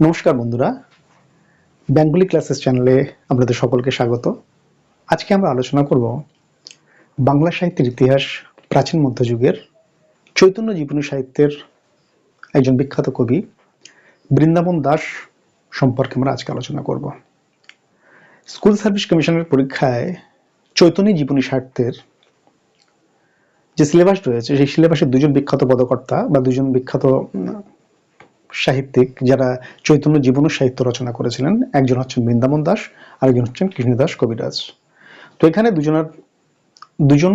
নমস্কার বন্ধুরা। Bengali classes চ্যানেলে আপনাদের সকলকে স্বাগত। আজকে আমরা আলোচনা করব বাংলা সাহিত্যের ইতিহাস প্রাচীন মধ্যযুগের চৈতন্য জীবনী সাহিত্যের একজন বিখ্যাত কবি বৃন্দাবন দাস সম্পর্কে আমরা আজকে আলোচনা করব। স্কুল সার্ভিস কমিশনের পরীক্ষায় চৈতন্য জীবনী সাহিত্যের যে সিলেবাস রয়েছে, সেই সিলেবাসে দুজন বিখ্যাত পদকর্তা বা দুজন বিখ্যাত সাহিত্যিক যারা চৈতন্য জীবন সাহিত্য রচনা করেছিলেন, একজন হচ্ছেন বৃন্দাবন দাস আর একজন হচ্ছেন কৃষ্ণদাস কবিরাজ। তো এখানে দুজনের, দুজন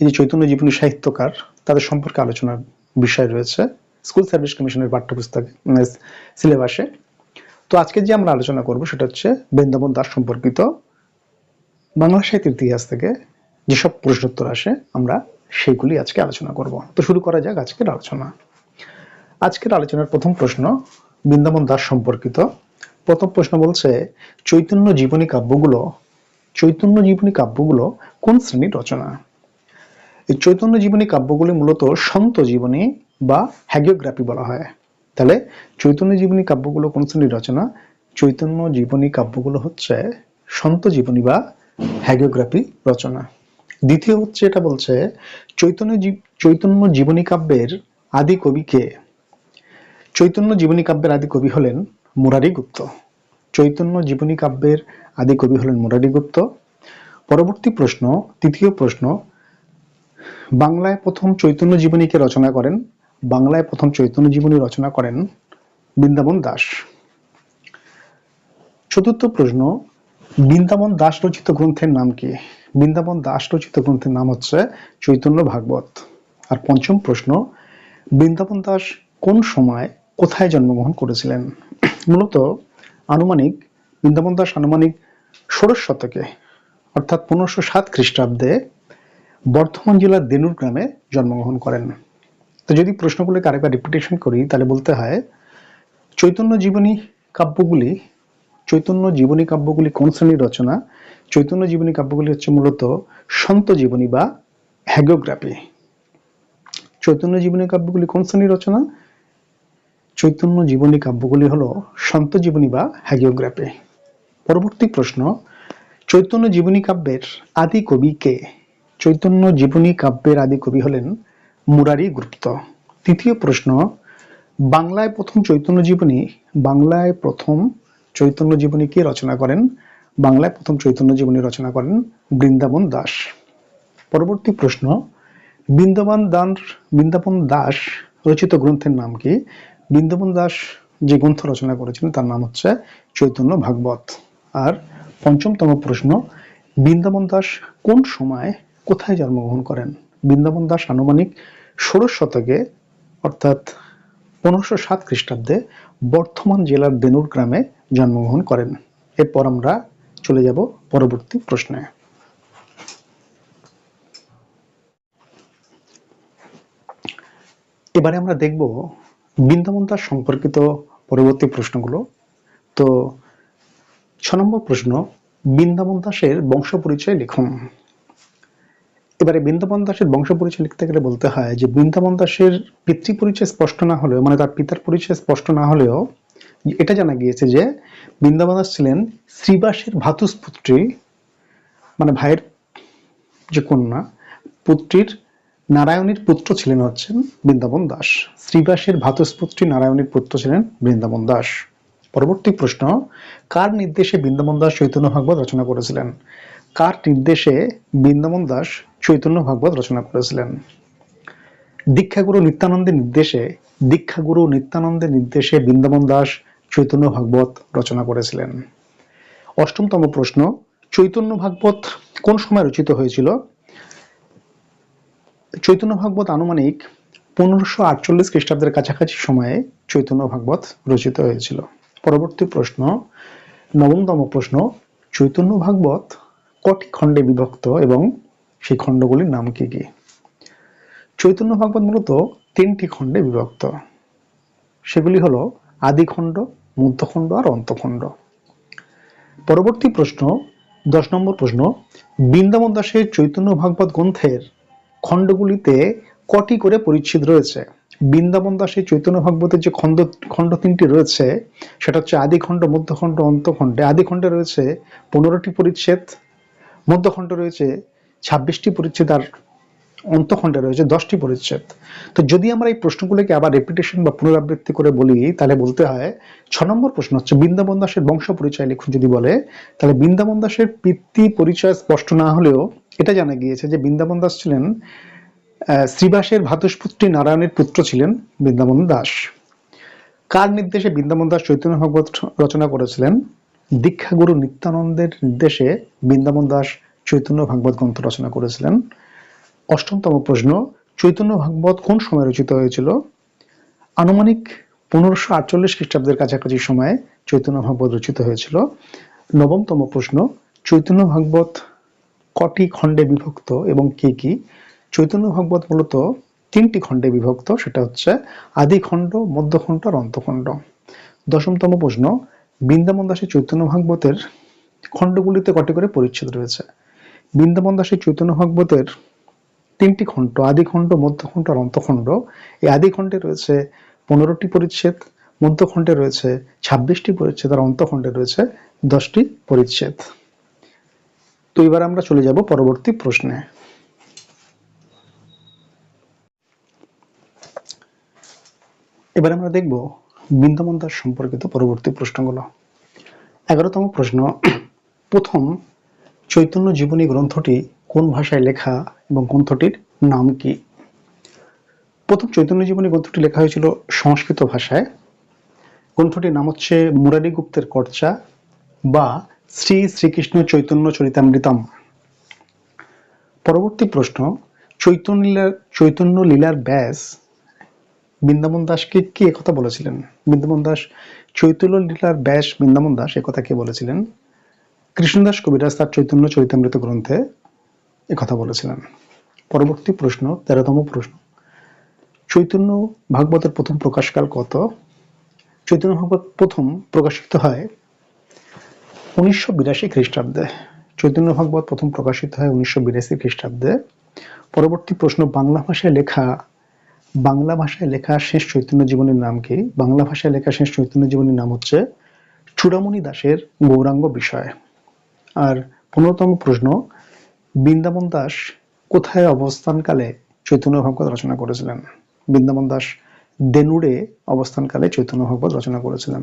এই যে চৈতন্য জীবনী সাহিত্যকার, তাদের সম্পর্কে আলোচনার বিষয় রয়েছে। স্কুল সার্ভিস কমিশনের পাঠ্যপুস্তকে সিলেবাসে। তো আজকে যে আমরা আলোচনা করব সেটা হচ্ছে বৃন্দাবন দাস সম্পর্কিত বাংলা সাহিত্যের ইতিহাস থেকে যেসব প্রশ্নোত্তর আসে, আমরা সেইগুলি আজকে আলোচনা করব। তো শুরু করা যাক আজকের আলোচনা। আজকের আলোচনার প্রথম প্রশ্ন বৃন্দাবন দাস সম্পর্কিত। প্রথম প্রশ্ন বলছে, চৈতন্য জীবনী কাব্যগুলো, চৈতন্য জীবনী কাব্যগুলো কোন শ্রেণির রচনা? এই চৈতন্য জীবনী কাব্যগুলি মূলত সন্ত জীবনী বা হ্যাগিওগ্রাফি বলা হয়। তাহলে চৈতন্য জীবনী কাব্যগুলো কোন শ্রেণির রচনা? চৈতন্য জীবনী কাব্যগুলো হচ্ছে সন্ত জীবনী বা হ্যাগিওগ্রাফি রচনা। দ্বিতীয় হচ্ছে এটা বলছে, চৈতন্য চৈতন্য জীবনী কাব্যের আদি কবি কে? চৈতন্য জীবনী কাব্যের আদি কবি হলেন মুরারি গুপ্ত। চৈতন্য জীবনী কাব্যের আদি কবি হলেন মুরারি গুপ্ত। পরবর্তী প্রশ্ন, তৃতীয় প্রশ্ন, বাংলায় প্রথম চৈতন্য জীবনীকে রচনা করেন? বাংলায় প্রথম চৈতন্য জীবনী রচনা করেন বৃন্দাবন দাস। চতুর্থ প্রশ্ন, বৃন্দাবন দাস রচিত গ্রন্থের নাম কি? বৃন্দাবন দাস রচিত গ্রন্থের নাম হচ্ছে চৈতন্য ভাগবত। আর পঞ্চম প্রশ্ন, বৃন্দাবন দাস কোন সময় কোথায় জন্মগ্রহণ করেছিলেন? মূলত আনুমানিক বৃন্দাবন দাস আনুমানিক ষোড়শ শতকে, অর্থাৎ পনেরোশো সাত খ্রিস্টাব্দে বর্ধমান জেলার দেনুর গ্রামে জন্মগ্রহণ করেন। তো যদি প্রশ্নগুলোকে আরেকবার রিপিটেশন করি, তাহলে বলতে হয়, চৈতন্য জীবনী কাব্যগুলি, চৈতন্য জীবনী কাব্যগুলি কোন শ্রেণির রচনা? চৈতন্য জীবনী কাব্যগুলি হচ্ছে মূলত সন্ত জীবনী বা হ্যাগোগ্রাফি। চৈতন্য জীবনী কাব্যগুলি কোন শ্রেণির রচনা? চৈতন্য জীবনী কাব্যগুলি হলো সন্ত জীবনী বা হ্যাগিওগ্রাফি পরবর্তী প্রশ্ন, চৈতন্য জীবনী কাব্যের আদি কবি কে? চৈতন্য জীবনী কাব্যের আদি কবি হলেন মুরারি গুপ্ত। তৃতীয় প্রশ্ন, বাংলায় প্রথম চৈতন্য জীবনী, বাংলায় প্রথম চৈতন্য জীবনী কে রচনা করেন? বাংলায় প্রথম চৈতন্য জীবনী রচনা করেন বৃন্দাবন দাস। পরবর্তী প্রশ্ন, বৃন্দাবন দান, বৃন্দাবন দাস রচিত গ্রন্থের নাম কি? বৃন্দাবন দাস যে গ্রন্থ রচনা করেছেন তার নাম হচ্ছে চৈতন্য ভাগবত। আর পঞ্চমতম প্রশ্ন, বৃন্দাবন দাস কোন সময় কোথায় জন্মগ্রহণ করেন? বৃন্দাবন দাস আনুমানিক ষোড়শ শতকে, অর্থাৎ পনেরোশো সাত খ্রিস্টাব্দে বর্ধমান জেলার দেনুর গ্রামে জন্মগ্রহণ করেন। এরপর আমরা চলে যাব পরবর্তী প্রশ্নে। এবারে আমরা দেখব বৃন্দাবন দাস সম্পর্কিত পরবর্তী প্রশ্নগুলো। তো ছ নম্বর প্রশ্ন বৃন্দাবন দাসের বংশ পরিচয় লিখুন। এবারে বৃন্দাবন দাসের বংশ পরিচয় লিখতে গেলে বলতে হয় যে বৃন্দাবন দাসের পিতৃ পরিচয় স্পষ্ট না হলেও মানে তার পিতার পরিচয় স্পষ্ট না হলেও, এটা জানা গিয়েছে যে বৃন্দাবন দাস ছিলেন শ্রীবাসের ভাতুস পুত্রী মানে ভাইয়ের যে কন্যা, পুত্রীর নারায়ণীর পুত্র ছিলেন হচ্ছেন বৃন্দাবন দাস। শ্রীবাসের ভাতুসপুত্রী নারায়ণীর পুত্র ছিলেন বৃন্দাবন দাস। পরবর্তী প্রশ্ন, কার নির্দেশে বৃন্দাবন দাস চৈতন্য ভাগবত রচনা করেছিলেন? কার নির্দেশে বৃন্দাবন দাস চৈতন্য ভাগবত রচনা করেছিলেন? দীক্ষাগুরু নিত্যানন্দের নির্দেশে, দীক্ষাগুরু নিত্যানন্দের নির্দেশে বৃন্দাবন দাস চৈতন্য ভাগবত রচনা করেছিলেন। অষ্টমতম প্রশ্ন, চৈতন্য ভাগবত কোন সময় রচিত হয়েছিল? চৈতন্য ভাগবত আনুমানিক পনেরোশো আটচল্লিশ খ্রিস্টাব্দের কাছাকাছি সময়ে চৈতন্য ভাগবত রচিত হয়েছিল। পরবর্তী প্রশ্ন, নবমতম প্রশ্ন, চৈতন্য ভাগবত কটি খণ্ডে বিভক্ত এবং সেই খণ্ডগুলির নাম কি কি? চৈতন্য ভাগবত মূলত তিনটি খণ্ডে বিভক্ত। সেগুলি হলো আদিখণ্ড, মধ্যখণ্ড আর অন্তখণ্ড। পরবর্তী প্রশ্ন, দশ নম্বর প্রশ্ন, বৃন্দাবন দাসের চৈতন্য ভাগবত গ্রন্থের খণ্ডগুলিতে কটি করে পরিচ্ছেদ রয়েছে? বৃন্দাবন দাসের চৈতন্য ভাগবতের যে খণ্ড খণ্ড তিনটি রয়েছে, সেটা হচ্ছে আদি খণ্ড, মধ্যখণ্ড, অন্তখণ্ডে। আদি খণ্ডে রয়েছে পনেরোটি পরিচ্ছেদ, মধ্যখণ্ডে রয়েছে ছাব্বিশটি পরিচ্ছেদ আর অন্তখণ্ডে রয়েছে দশটি পরিচ্ছেদ। তো যদি আমরা এই প্রশ্নগুলোকে আবার রেপিটেশন বা পুনরাবৃত্তি করে বলি, তাহলে বলতে হয়, ছ নম্বর প্রশ্ন হচ্ছে, বৃন্দাবন দাসের বংশ পরিচয় লিখুন যদি বলে, তাহলে বৃন্দাবন দাসের পিতৃ পরিচয় স্পষ্ট না হলেও এটা জানা গিয়েছে যে বৃন্দাবন দাস ছিলেন শ্রীবাসের ভাতুষপুত্রী নারায়ণের পুত্র ছিলেন বৃন্দাবন দাস। কার নির্দেশে বৃন্দাবন দাস চৈতন্য ভাগবত রচনা করেছিলেন? দীক্ষাগুরু নিত্যানন্দের নির্দেশে বৃন্দাবন দাস চৈতন্য ভাগবত গ্রন্থ রচনা করেছিলেন। অষ্টমতম প্রশ্ন, চৈতন্য ভাগবত কোন সময় রচিত হয়েছিল? আনুমানিক পনেরোশো আটচল্লিশ খ্রিস্টাব্দের কাছাকাছি সময়ে চৈতন্য ভাগবত রচিত হয়েছিল। নবমতম প্রশ্ন, চৈতন্য ভাগবত কটি খণ্ডে বিভক্ত এবং কি কি? চৈতন্য ভাগবত মূলত তিনটি খণ্ডে বিভক্ত, সেটা হচ্ছে আদি খণ্ড মধ্যখণ্ড আর অন্তখণ্ড দশমতম প্রশ্ন, বৃন্দাবন দাসের চৈতন্য ভাগবতের খণ্ডগুলিতে কটি করে পরিচ্ছেদ রয়েছে? বৃন্দাবন দাসের চৈতন্য ভাগবতের তিনটি খণ্ড, আদি খণ্ড মধ্যখণ্ড আর অন্তখণ্ড এই আদি খণ্ডে রয়েছে পনেরোটি পরিচ্ছেদ মধ্যখণ্ডে রয়েছে ছাব্বিশটি পরিচ্ছেদ আর অন্তখণ্ডে রয়েছে দশটি পরিচ্ছেদ। তো এবার আমরা চলে যাব পরবর্তী প্রশ্নে। এবার আমরা দেখব বৃন্দাবন দাস সম্পর্কিত পরবর্তী প্রশ্নগুলো। এগারোতম প্রশ্ন, প্রথম চৈতন্য জীবনী গ্রন্থটি কোন ভাষায় লেখা এবং গ্রন্থটির নাম কি? প্রথম চৈতন্য জীবনী গ্রন্থটি লেখা হয়েছিল সংস্কৃত ভাষায়। গ্রন্থটির নাম হচ্ছে মুরারি গুপ্তের কর্চা বা শ্রী শ্রীকৃষ্ণ চৈতন্য চরিতামৃতম। পরবর্তী প্রশ্ন, চৈতন্য লীলার চৈতন্য লীলার ব্যাস বৃন্দাবন দাসকে কে একথা বলেছিলেন? বৃন্দাবন দাস, চৈতন্য লীলার ব্যাস বৃন্দাবন দাস কথা কে বলেছিলেন? কৃষ্ণদাস কবিরাজ তার চৈতন্য চরিতামৃত গ্রন্থে একথা বলেছিলেন। পরবর্তী প্রশ্ন, তেরোতম প্রশ্ন, চৈতন্য ভাগবতের প্রথম প্রকাশকাল কত? চৈতন্য ভাগবত প্রথম প্রকাশিত হয় উনিশশো বিরাশি খ্রিস্টাব্দে চৈতন্য ভাগবত প্রথম প্রকাশিত হয় উনিশশো বিরাশি খ্রিস্টাব্দে। পরবর্তী প্রশ্ন, বাংলা ভাষায় লেখা, বাংলা ভাষায় লেখা শেষ চৈতন্য জীবনের নাম কি? বাংলা ভাষায় লেখা শেষ চৈতন্য জীবনের নাম হচ্ছে চূড়ামণি দাসের গৌরাঙ্গ বিষয়। আর পনেরোতম প্রশ্ন, বৃন্দাবন দাস কোথায় অবস্থানকালে চৈতন্য ভাগবত রচনা করেছিলেন? বৃন্দাবন দাস দেনুড়ে অবস্থানকালে চৈতন্য ভাগবত রচনা করেছিলেন।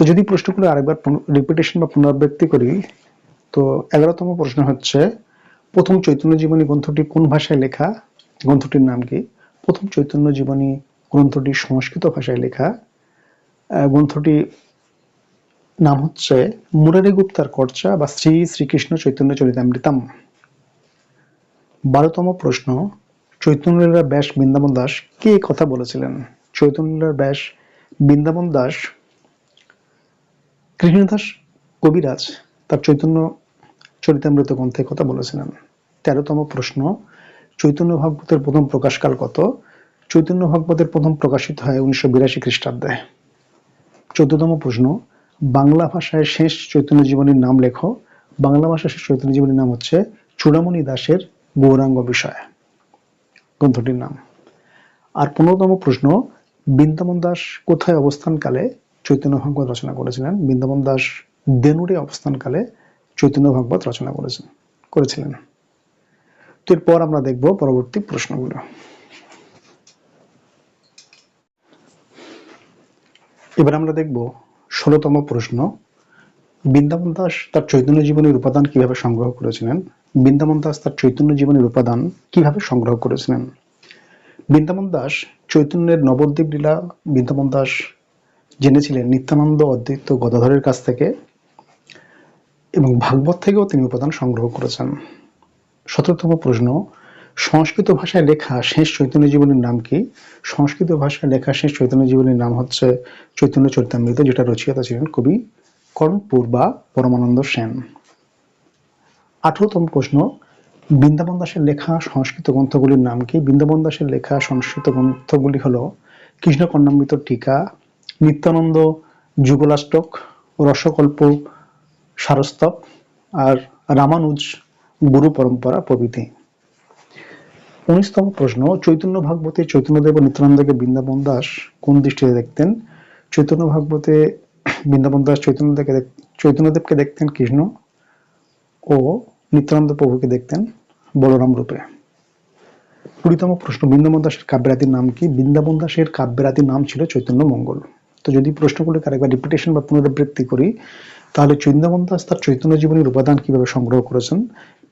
তো যদি প্রশ্নগুলো আরেকবার রিপিটেশন বা পুনরাবৃত্তি করি, তো এগারোতম প্রশ্ন হচ্ছে, প্রথম চৈতন্য জীবনী গ্রন্থটি কোন ভাষায় লেখা? গ্রন্থটির নাম কি? প্রথম চৈতন্য জীবনী গ্রন্থটি সংস্কৃত ভাষায় লেখা। গ্রন্থটি নাম হচ্ছে মুরারি গুপ্তার কর্চা বা শ্রী শ্রীকৃষ্ণ চৈতন্য চরিতামৃতম। বারোতম প্রশ্ন চৈতন্যলীলার ব্যাস বৃন্দাবন দাস কে কথা বলেছিলেন? চৈতন্যলীলার ব্যাস বৃন্দাবন দাস কৃষ্ণদাস কবিরাজ, তার চৈতন্য চরিতামৃত গ্রন্থে কথা বলেছিলেন। তেরোতম প্রশ্ন, চৈতন্য ভাগবতের প্রথম প্রকাশকাল কত? চৈতন্য ভাগবতের প্রথম প্রকাশিত হয় উনিশশো বিরাশি খ্রিস্টাব্দে। চোদ্দতম প্রশ্ন, বাংলা ভাষায় শেষ চৈতন্য জীবনীর নাম লেখো। বাংলা ভাষায় শেষ চৈতন্য জীবনীর নাম হচ্ছে চূড়ামণি দাসের গৌরাঙ্গ বিষয়। গ্রন্থটির নাম। আর পনেরোতম প্রশ্ন বৃন্দাবন দাস কোথায় অবস্থানকালে চৈতন্য ভাগবত রচনা করেছিলেন। বৃন্দাবন দাস দেনুরে অবস্থানকালে চৈতন্য ভাগবত রচনা করেছেন, করেছিলেন। তো এরপর আমরা দেখব পরবর্তী প্রশ্নগুলো। এবার আমরা দেখব ষোলতম প্রশ্ন। বৃন্দাবন দাস তার চৈতন্য জীবনের উপাদান কীভাবে সংগ্রহ করেছিলেন? বৃন্দাবন দাস তার চৈতন্য জীবনের উপাদান কীভাবে সংগ্রহ করেছিলেন? বৃন্দাবন দাস চৈতন্যের নবদ্বীপ লীলা, বৃন্দাবন দাস জেনেছিলেন নিত্যানন্দ অদ্বৈত গদাধরের কাছ থেকে এবং ভাগবত থেকেও তিনি উপাদান সংগ্রহ করেছেন। সতেরোতম প্রশ্ন, সংস্কৃত ভাষায় লেখা শেষ চৈতন্য জীবনের নাম কি? সংস্কৃত ভাষায় লেখা শেষ চৈতন্য জীবনের নাম হচ্ছে চৈতন্য চরিতামৃত, যেটা রচয়িতা ছিলেন কবি কর্ণপুর বা পরমানন্দ সেন। আঠারোতম প্রশ্ন, বৃন্দাবন দাসের লেখা সংস্কৃত গ্রন্থগুলির নাম কি? বৃন্দাবন দাসের লেখা সংস্কৃত গ্রন্থগুলি হলো কৃষ্ণকর্ণামৃত টিকা নিত্যানন্দ যুগলাষ্টক, রসকল্প সারস্তব আর রামানুজ গুরু পরম্পরা প্রভৃতি। উনিশতম প্রশ্ন, চৈতন্য ভাগবতে চৈতন্যদেব ও নিত্যানন্দকে বৃন্দাবন দাস কোন দৃষ্টিতে দেখতেন? চৈতন্য ভাগবতে বৃন্দাবন দাস চৈতন্যদেবকে চৈতন্যদেবকে দেখতেন কৃষ্ণ ও নিত্যানন্দ প্রভুকে দেখতেন বলরাম রূপে। কুড়িতম প্রশ্ন, বৃন্দাবন দাসের কাব্যরাতির নাম কি? বৃন্দাবন দাসের কাব্যরাতির নাম ছিল চৈতন্য মঙ্গল। তো যদি প্রশ্নগুলোকে আরেকবার রিপিটেশন বা পুনরাবৃত্তি করি, তাহলে বৃন্দাবন দাস তার চৈতন্য জীবনীর উপাদান কীভাবে সংগ্রহ করেছেন?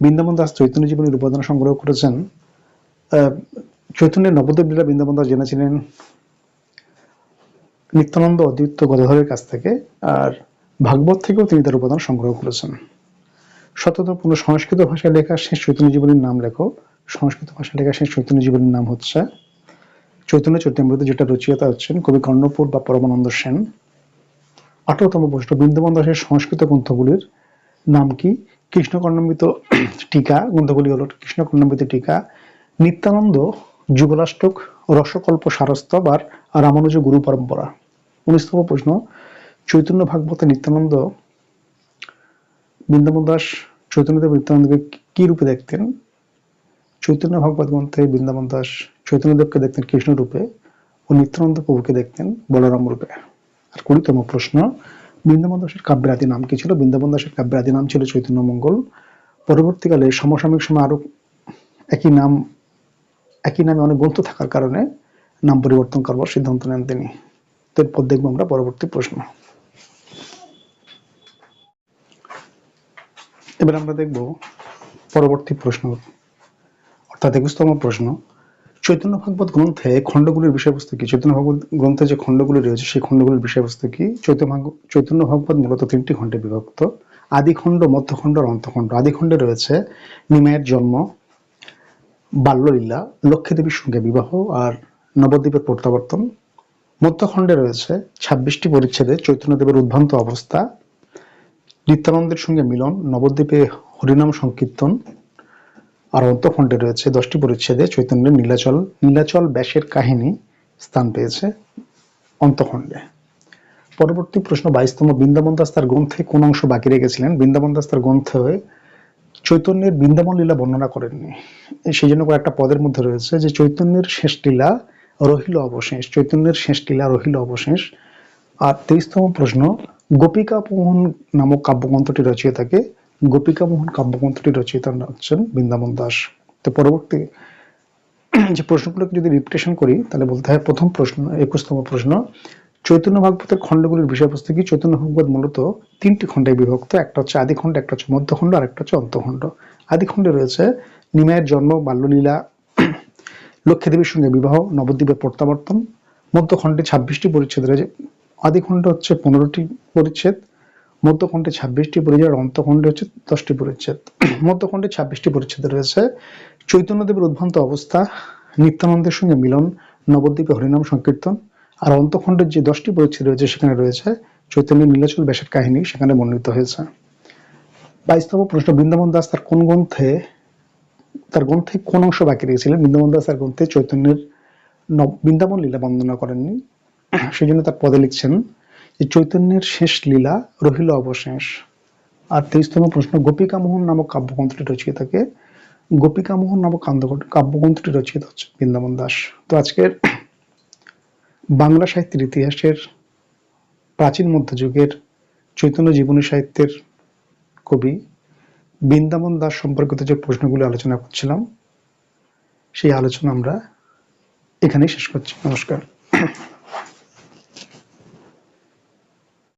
বৃন্দাবন দাস চৈতন্য জীবনীর উপাদান সংগ্রহ করেছেন চৈতন্যের নবদ্বীপ লীলা বৃন্দাবন দাস জেনেছিলেন, নিত্যানন্দ অদ্বৈত গদাধরের কাছ থেকে, আর ভাগবত থেকেও তিনি তার উপাদান সংগ্রহ করেছেন। সতত পুনঃ সংস্কৃত ভাষায় লেখা শেষ চৈতন্য জীবনীর নাম লেখো। সংস্কৃত ভাষায় লেখা শেষ চৈতন্য জীবনীর নাম হচ্ছে চৈতন্য চৈতন্যমৃত যেটা রচয়িতা হচ্ছেন কবি কর্ণপুর বা পরমানন্দ সেন। আঠারোতম প্রশ্ন বৃন্দাবন দাসের সংস্কৃত গ্রন্থগুলির নাম কি? কৃষ্ণকর্ণমৃত টিকা, গ্রন্থগুলি হলো কৃষ্ণকর্ণমৃত টিকা, নিত্যানন্দ যুগলাষ্টক, রসকল্প সারস্তব আর রামানুজ গুরু পরম্পরা। উনিশতম প্রশ্ন, চৈতন্য ভাগবতে নিত্যানন্দ বৃন্দাবন দাস চৈতন্যদেব নিত্যানন্দকে কি রূপে দেখতেন? চৈতন্য ভাগবত গ্রন্থে বৃন্দাবন দাস চৈতন্যদেবকে দেখতেন কৃষ্ণ রূপে ও নিত্যানন্দ প্রভুকে দেখতেন বলরাম রূপে। আর কুড়িতম প্রশ্ন, বৃন্দাবন দাসের কাব্যরাতি নাম কি ছিল? বৃন্দাবন দাসের কাব্যরাতি নাম ছিল চৈতন্য মঙ্গল। পরবর্তীকালে সমসাময়িক সময় আরও একই নাম, একই নামে অনেক গ্রন্থ থাকার কারণে নাম পরিবর্তন করবার সিদ্ধান্ত নেন তিনি। তো এরপর দেখব আমরা পরবর্তী প্রশ্ন। এবার আমরা দেখব পরবর্তী প্রশ্ন, অর্থাৎ একুশতম প্রশ্ন। চৈতন্য ভাগবত গ্রন্থে খণ্ডগুলির বিষয়বস্তু কি? চৈতন্য ভাগবত গ্রন্থে যে খণ্ডগুলি রয়েছে, সেই খণ্ডগুলির বিষয়বস্তু কি? চৈতন্য ভাগ- চৈতন্য ভাগবত মূলত তিনটি খণ্ডে বিভক্ত। আদিখণ্ড, মধ্যখণ্ড আর অন্তখণ্ড। আদিখণ্ডে রয়েছে নিমায়ের জন্ম, বাল্যলীলা লক্ষ্মী দেবীর সঙ্গে বিবাহ আর নবদ্বীপের প্রত্যাবর্তন। মধ্যখণ্ডে রয়েছে ছাব্বিশটি পরিচ্ছেদে চৈতন্যদেবের উদ্ভ্রান্ত অবস্থা, নিত্যানন্দের সঙ্গে মিলন, নবদ্বীপে হরিনাম সংকীর্তন আর অন্তখণ্ডে রয়েছে দশটি পরিচ্ছেদে চৈতন্যের নীলাচল নীলাচল ব্যাসের কাহিনী স্থান পেয়েছে অন্তঃখণ্ডে পরবর্তী প্রশ্ন, বাইশতম বৃন্দাবন দাস তার গ্রন্থে কোন অংশ বাকি রেখেছিলেন? বৃন্দাবন দাস তার গ্রন্থে চৈতন্যের বৃন্দাবন লীলা বর্ণনা করেননি। সেই জন্য কয়েকটা পদের মধ্যে রয়েছে যে চৈতন্যের শেষ লীলা রহিল অবশেষ, চৈতন্যের শেষ লীলা রহিল অবশেষ। আর তেইশতম প্রশ্ন গোপিকা মোহন নামক কাব্যগ্রন্থটি রচিয়ে রচয়িতাকে গোপিকা মোহন কাব্যগ্রন্থটি রচয়িতা হচ্ছেন বৃন্দাবন দাস। তো পরবর্তী যে প্রশ্নগুলোকে যদি রিপিটেশন করি, তাহলে বলতে হয় প্রথম প্রশ্ন, একুশতম প্রশ্ন, চৈতন্য ভাগবতের খণ্ডগুলির বিষয়বস্তু কি? চৈতন্য ভাগবত মূলত তিনটি খণ্ডে বিভক্ত, একটা হচ্ছে আদিখণ্ড, একটা হচ্ছে মধ্যখণ্ড, আর একটা হচ্ছে অন্তখণ্ড। আদিখণ্ডে রয়েছে নিমায়ের জন্ম, বাল্যলীলা, লক্ষ্মীদেবীর সঙ্গে বিবাহ, নবদ্বীপের প্রত্যাবর্তন, মধ্যখণ্ডে ছাব্বিশটি পরিচ্ছেদ রয়েছে। আদিখণ্ড হচ্ছে পনেরোটি পরিচ্ছেদ মধ্যখণ্ডে ছাব্বিশটি পরিচ্ছেদ আর অন্তখণ্ডে হচ্ছে দশটি পরিচ্ছেদ। মধ্যখণ্ডে ছাব্বিশটি পরিচ্ছেদ রয়েছে। চৈতন্যদেবের উদ্ভ্রান্ত অবস্থা, নিত্যানন্দের সঙ্গে মিলন, নবদ্বীপে হরিনাম সংকীর্তন আর অন্তখণ্ডের যে দশটি পরিচ্ছেদ রয়েছে সেখানে রয়েছে চৈতন্য নীলাচল ব্যাসের কাহিনী, সেখানে বর্ণিত হয়েছে। বাইশতম প্রশ্ন, বৃন্দাবন দাস তার কোন গ্রন্থে, তার গ্রন্থে কোন অংশ বাকি রেখেছিলেন? বৃন্দাবন দাস তার গ্রন্থে চৈতন্যের বৃন্দাবন লীলা বন্দনা করেননি। সেই জন্য তার পদে লিখছেন চৈতন্যের শেষ লীলা রহিল অবশেষ। আর তেইশতম প্রশ্ন গোপিকা মোহন নামক কাব্যগ্রন্থটি রচয়িতাকে গোপিকা মোহন নামক কাব্যগ্রন্থটি রচিত হচ্ছে বৃন্দাবন দাস। তো আজকের বাংলা সাহিত্যের ইতিহাসের প্রাচীন মধ্যযুগের চৈতন্য জীবনী সাহিত্যের কবি বৃন্দাবন দাস সম্পর্কিত যে প্রশ্নগুলি আলোচনা করছিলাম, সেই আলোচনা আমরা এখানেই শেষ করছি। নমস্কার।